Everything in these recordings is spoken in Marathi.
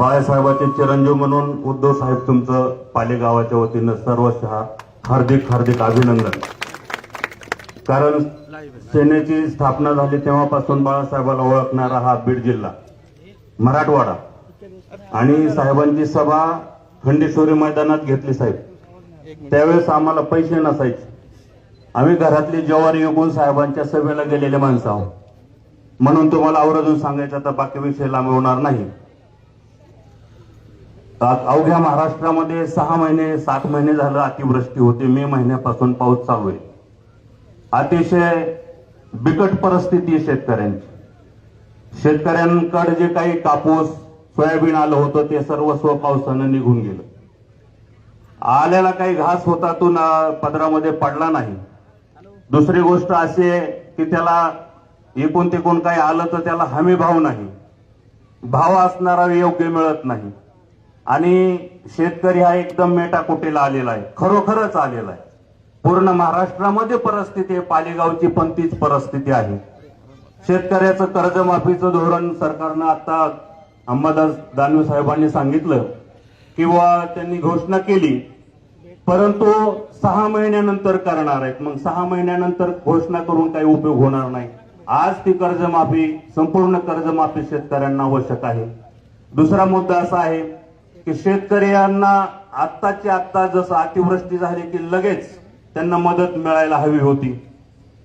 बाळासाहेबांचे चिरंजीव म्हणून उद्धव साहेब तुमचं पालेगावाच्या वतीनं सर्वशः हार्दिक हार्दिक अभिनंदन. कारण सेनेची स्थापना झाली तेव्हापासून बाळासाहेबाला ओळखणारा हा बीड जिल्हा मराठवाडा. आणि साहेबांची सभा खंडेश्वरी मैदानात घेतली साहेब. त्यावेळेस आम्हाला पैसे नसायचे. आम्ही घरातली जवारी विकून साहेबांच्या सभेला गेलेले माणसं आहोत. म्हणून तुम्हाला आवर्जून सांगायचं तर बाकी विषय लांबवणार होणार नाही. अवघ्या महाराष्ट्रामध्ये सहा महिने सात महिने झालं अतिवृष्टी होते. मे महिन्यापासून पाऊस चालू आहे. अतिशय बिकट परिस्थिती आहे शेतकऱ्यांची. शेतकऱ्यांकडे जे काही कापूस सोयाबीन आलं होतं ते सर्वस्व पावसानं निघून गेलं. आल्याला काही घास होता तो ना- पदरामध्ये पडला नाही. दुसरी गोष्ट अशी आहे की त्याला एकूण तिकून काही आलं तर त्याला हमी भाव नाही. भाव असणारा योग्य मिळत नाही. आणि शेतकरी हा एकदम मेटाकुटीला आलेला आहे. खरोखरच आलेला आहे. पूर्ण महाराष्ट्रामध्ये परिस्थिती आहे. पालेगावची पण तीच परिस्थिती आहे. शेतकऱ्याचं कर्जमाफीचं धोरण सरकारनं आता अंबादास दानवे साहेबांनी सांगितलं किंवा त्यांनी घोषणा केली. परंतु सहा महिन्यानंतर करणार आहेत. मग सहा महिन्यानंतर घोषणा करून काही उपयोग होणार नाही. आज ती कर्जमाफी संपूर्ण कर्जमाफी शेतकऱ्यांना आवश्यक आहे. दुसरा मुद्दा असा आहे की शेतकऱ्यांना आत्ताची आत्ता जसं अतिवृष्टी झाली की लगेच त्यांना मदत मिळायला हवी होती.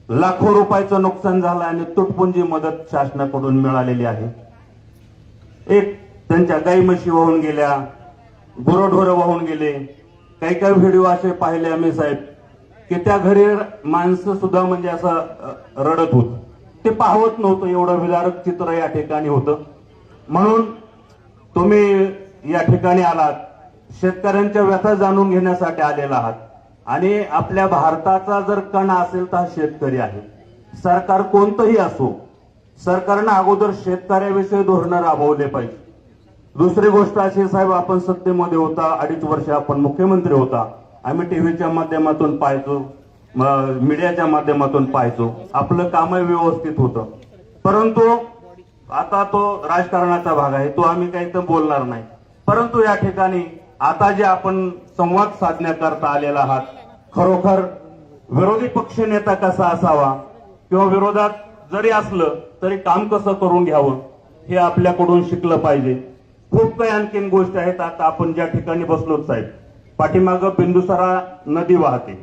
लाखो रुपयाचं नुकसान झालं आणि तुटपुंजी मदत शासनाकडून मिळालेली आहे. एक त्यांच्या गाई म्हशी वाहून गेल्या गुरढोरं वाहून गेले. काही काही व्हिडिओ असे पाहिले आम्ही साहेब की त्या घरी माणसं सुद्धा म्हणजे असं रडत होत. ते पाहत नव्हतं एवढं विदारक चित्र या ठिकाणी होतं. म्हणून तुम्ही या ठिकाणी आलात. शेतकऱ्यांच्या व्यथा जाणून घेण्यासाठी आलेला आहात. आणि आपल्या भारताचा जर कणा असेल तर हा शेतकरी आहे. सरकार कोणतंही असो सरकारनं अगोदर शेतकऱ्याविषयी धोरणं राबवले पाहिजे. दुसरी गोष्ट अशी साहेब आपण सत्तेमध्ये होता अडीच वर्ष आपण मुख्यमंत्री होता. आम्ही टीव्हीच्या माध्यमातून पाहायचो मीडियाच्या माध्यमातून पाहायचो. आपलं कामही व्यवस्थित होतं. परंतु आता तो राजकारणाचा भाग आहे तो आम्ही काही तर बोलणार नाही. परंतु या ठिकाणी आता जे आपण संवाद साधण्याकरता आलेला आहात खरोखर विरोधी पक्ष नेता कसा असावा किंवा विरोधात जरी असलं तरी काम कसं करून घ्यावं हे आपल्याकडून शिकलं पाहिजे. खूप काही आणखीन गोष्टी आहेत. आता आपण ज्या ठिकाणी बसलो साहेब पाठीमागं बिंदुसरा नदी वाहते.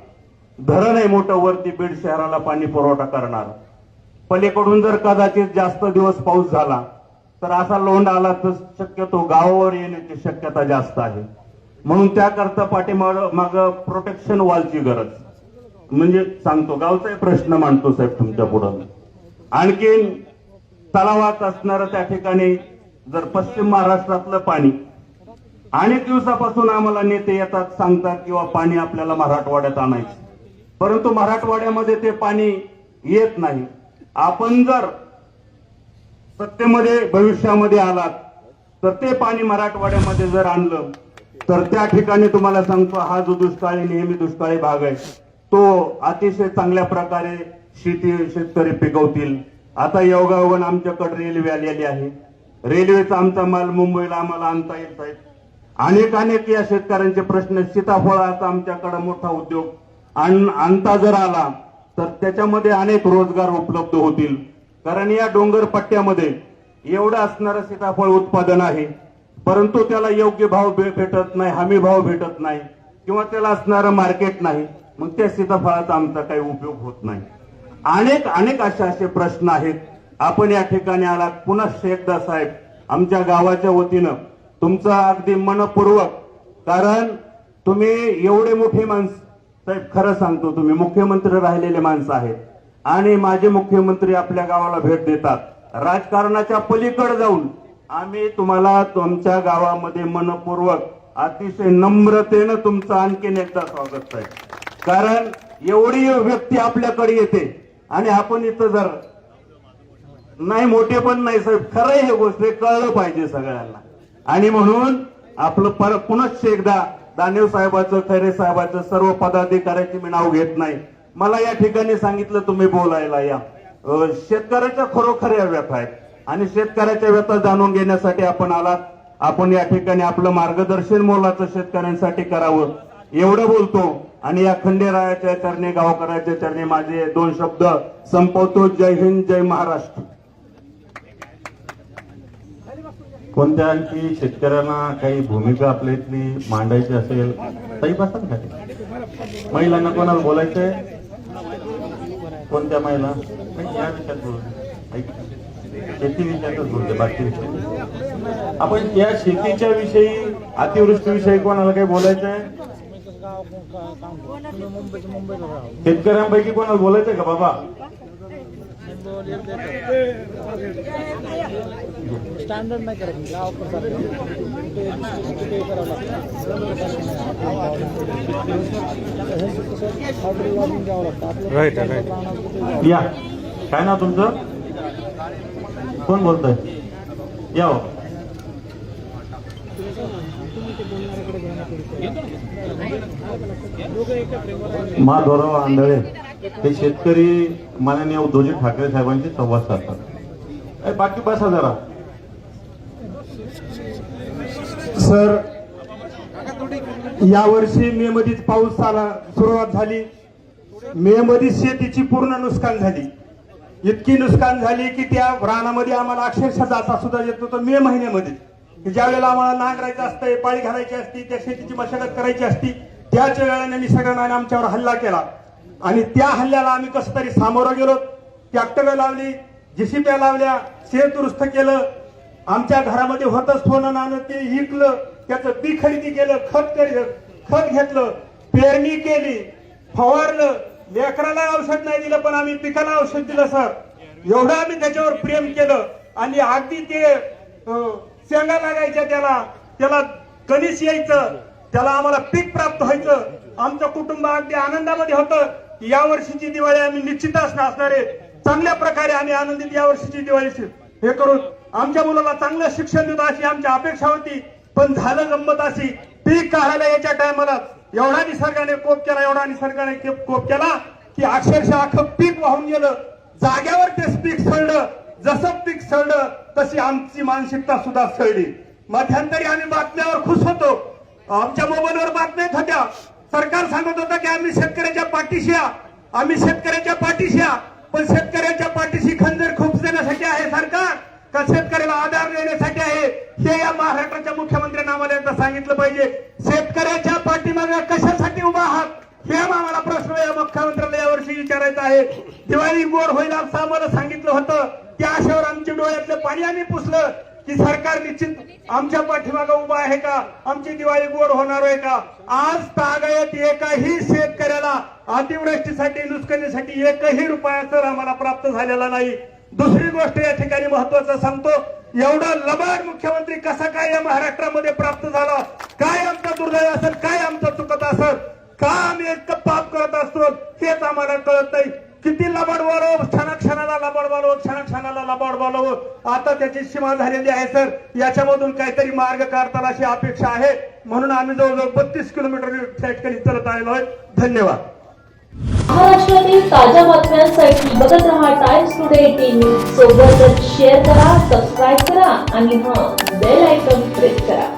धरण आहे मोठं वरती बीड शहराला पाणी पुरवठा करणार. पलीकडून जर कदाचित जास्त दिवस पाऊस झाला तर असा लोंड आला तर शक्यतो गावावर येण्याची शक्यता जास्त आहे. म्हणून त्याकरता पाठीमाग माग प्रोटेक्शन वॉलची गरज. म्हणजे सांगतो गावचाही प्रश्न मांडतो साहेब तुमच्या पुढं. आणखीन तलावात असणारं त्या ठिकाणी जर पश्चिम महाराष्ट्रातलं पाणी अनेक दिवसापासून आम्हाला नेते येतात सांगतात किंवा पाणी आपल्याला मराठवाड्यात आणायचं. परंतु मराठवाड्यामध्ये ते पाणी येत नाही. आपण जर सत्तेमध्ये भविष्यामध्ये आलात तर ते पाणी मराठवाड्यामध्ये जर आणलं तर त्या ठिकाणी तुम्हाला सांगतो हा जो दुष्काळी नेहमी दुष्काळी भाग आहे तो अतिशय चांगल्या प्रकारे शेती शेतकरी पिकवतील. आता योगायोगानं आमच्याकडे रेल्वे आलेली आहे. रेल्वेचा आमचा माल मुंबईला आम्हाला आणता येत आहे अनेक अनेक या शेतकऱ्यांचे प्रश्न सीताफळाचा आमच्याकडे मोठा उद्योग आण- आणता जर आला तर त्याच्यामध्ये अनेक रोजगार उपलब्ध होतील. कारण या डोंगर पट्ट्यामध्ये एवढं असणारं सीताफळ उत्पादन आहे. परंतु त्याला योग्य भाव भेटत नाही हमी भाव भेटत नाही किंवा त्याला असणारं मार्केट नाही. मग त्या सीताफळाचा आमचा काही उपयोग होत नाही. अनेक अनेक असे असे प्रश्न आहेत. आपण या ठिकाणी आलात. पुन्हा शेखदा साहेब आमच्या गावाच्या वतीनं तुमचं अगदी मनपूर्वक कारण तुम्ही एवढे मोठे माणसं साहेब खरं सांगतो तुम्ही मुख्यमंत्री राहिलेले माणसं आहेत. आणि माझे मुख्यमंत्री आपल्या गावाला भेट देतात. राजकारणाच्या पलीकडे जाऊन आम्ही तुम्हाला तुमच्या गावामध्ये मनपूर्वक अतिशय नम्रतेनं तुमचं आणखीन एकदा स्वागत आहे कारण एवढी व्यक्ती आपल्याकडे येते आणि आपण इथं जर नाही मोठे पण नाही साहेब खरं हे गोष्ट कळलं पाहिजे सगळ्यांना. आणि म्हणून आपलं पर पुनश्च एकदा दानेव साहेबाचं खैरे साहेबाचं सर्व पदाधिकाऱ्याची मी नाव घेत नाही. मला या ठिकाणी सांगितलं तुम्ही बोलायला या. शेतकऱ्याच्या खरोखर व्यथा आहेत. आणि शेतकऱ्याच्या व्यथा जाणून घेण्यासाठी आपण आलात. आपण या ठिकाणी आपलं मार्गदर्शन मोलाचं शेतकऱ्यांसाठी करावं. एवढं बोलतो. आणि या खंडेरायाच्या चरणी गावकऱ्याच्या चरणी माझे दोन शब्द संपवतो. जय हिंद जय महाराष्ट्र. कोणत्या आणखी शेतकऱ्यांना काही भूमिका आपल्या इथली मांडायची असेल? ताई बसा महिलांना कोणाला बोलायचंय? कोणत्या महिला? नाही, या विषयात बोलू. शेती विषयातच बोलते बाकी विषय. आपण या शेतीच्या विषयी अतिवृष्टीविषयी कोणाला काही बोलायचं आहे? शेतकऱ्यांपैकी कोणाला बोलायचंय का बाबा? स्टँडर्ड नाही करायचं गावाकडे कुठे करावं लागतं या. काय ना तुमचं? कोण बोलतोय? या हो. माधवराव आंधळे. ते शेतकरी माननीय उद्धवजी ठाकरे साहेबांशी संवाद साधतात. बाकी बसा जरा. सर यावर्षी मे मध्येच पाऊस आला सुरुवात झाली. मे मध्ये शेतीची पूर्ण नुकसान झाली. इतकी नुकसान झाली की त्या रानामध्ये आम्हाला अक्षरशः जाता सुद्धा येत नव्हतं मे महिन्यामध्ये. की ज्या वेळेला आम्हाला नांगरायचं असतं पाळी घालायची असती त्या शेतीची मशागत करायची असती त्याच वेळेला सगळ्यांना आमच्यावर हल्ला केला. आणि त्या हल्ल्याला आम्ही कसं तरी सामोरं गेलो. ट्रॅक्टर लावली जेसीप्या लावल्या शेत दुरुस्त केलं. आमच्या घरामध्ये होतच सोनं नाणं ते विकलं. त्याचं बी खरेदी केलं खत खत घेतलं पेरणी केली फवारलं. लेकराला औषध नाही दिलं पण आम्ही पिकाला औषध दिलं सर. एवढं आम्ही त्याच्यावर प्रेम केलं. आणि अगदी ते शेंगा लागायच्या त्याला. त्याला कणीस यायचं. त्याला आम्हाला पीक प्राप्त व्हायचं. आमचं कुटुंब अगदी आनंदामध्ये होतं. या वर्षीची दिवाळी आम्ही निश्चितच असणार आहे चांगल्या प्रकारे आम्ही आनंदित या वर्षीची दिवाळी हे करून आमच्या मुलाला चांगलं शिक्षण देतो अशी आमची अपेक्षा होती. पण झालं गंमत अशी. पीक काढायला याच्या टायमाला एवढा निसर्गाने कोप केला एवढा निसर्गाने कोप केला की अक्षरशः अख्खं पीक वाहून गेलं. जाग्यावर ते पीक सळलं. जसं पीक सळलं तशी आमची मानसिकता सुद्धा सळली. मध्यंतरी आम्ही बातम्यावर खुश होतो. आमच्या मोबाईलवर बातम्या होत्या. सरकार सांगत होतं की आम्ही शेतकऱ्याच्या पाठीशी आम्ही शेतकऱ्याच्या पाठीशी पण शेतकऱ्याच्या पाठीशी खंजर खूप देण्यासाठी आहे सरकार. का शेतकऱ्याला आधार देण्यासाठी आहे? हे या महाराष्ट्राच्या मुख्यमंत्री आम्हाला एकदा सांगितलं पाहिजे. शेतकऱ्याच्या पाठीमागे कशासाठी उभा आहात? हे आम्हाला प्रश्न या मुख्यमंत्र्याला यावर्षी विचारायचा आहे. दिवाळी गोड होईल असं आम्हाला सांगितलं होतं. त्या आशेवर आमच्या डोळ्यातलं पाणी आम्ही पुसलं. की सरकार निश्चित आमच्या पाठीमागे उभा आहे का? आमची दिवाळी गोड होणार आहे का? आज तागायत एकाही शेतकऱ्याला अतिवृष्टीसाठी नुसकणीसाठी एकही रुपया सर आम्हाला प्राप्त झालेला नाही. दुसरी गोष्ट या ठिकाणी महत्वाचं सांगतो. एवढा लबाड मुख्यमंत्री कसा काय या महाराष्ट्रामध्ये प्राप्त झाला? काय आमचा दुर्दैव असेल? काय आमचं चुकत असेल? का आम्ही इतकं पाप करत असतो हेच आम्हाला कळत नाही. किती लबाड बोलावं क्षणाक्षणाला लबाड बोलावं क्षणाक्षणाला लबाड बोलावं आता त्याची सीमा झालेली आहे सर. याच्यामधून काहीतरी मार्ग काढताना अशी अपेक्षा आहे. म्हणून आम्ही जवळजवळ बत्तीस किलोमीटर त्या चलत आलेलो आहे. धन्यवाद. महाराष्ट्रातील ताज्या बातम्यांसाठी बघत रहा टाइम्स टुडे टीव्ही सोबतच शेअर करा सबस्क्राईब करा आणि हा बेल आयकॉन प्रेस करा.